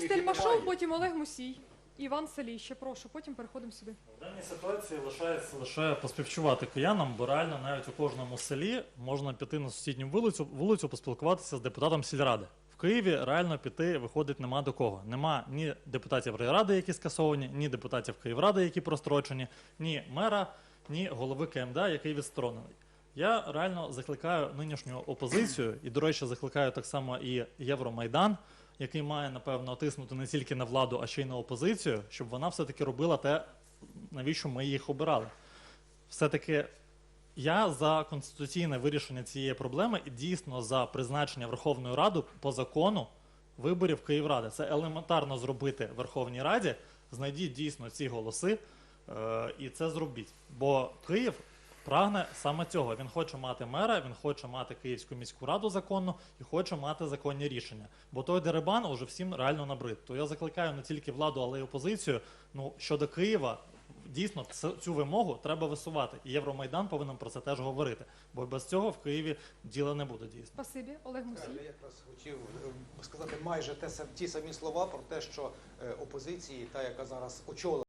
Стельмашов, потім Олег Мусій, Іван Саліще. Прошу, потім переходимо сюди. В даній ситуації лишається лише поспівчувати киянам, бо реально навіть у кожному селі можна піти на сусідню вулицю, вулицю поспілкуватися з депутатом сільради. В Києві реально піти виходить нема до кого. Нема ні депутатів райради, які скасовані, ні депутатів Київради, які прострочені, ні мера, ні голови КМДА, який відсторонений. Я реально закликаю нинішню опозицію, і, до речі, закликаю так само і Євромайдан, який має, напевно, тиснути не тільки на владу, а ще й на опозицію, щоб вона все-таки робила те, навіщо ми їх обирали. Все-таки я за конституційне вирішення цієї проблеми і дійсно за призначення Верховної Ради по закону виборів Київради. Це елементарно зробити Верховній Раді. Знайдіть дійсно ці голоси е, і це зробіть. Бо Київ прагне саме цього. Він хоче мати мера, він хоче мати Київську міську раду законну і хоче мати законні рішення. Бо той деребан уже всім реально набрид. То я закликаю не тільки владу, але й опозицію. Ну щодо Києва, дійсно цю вимогу треба висувати. І Євромайдан повинен про це теж говорити. Бо без цього в Києві діла не буде дійсно. Спасибі, Олег Я якраз хотів е, сказати майже те, сам- ті самі слова про те, що е, опозиції, та яка зараз очолила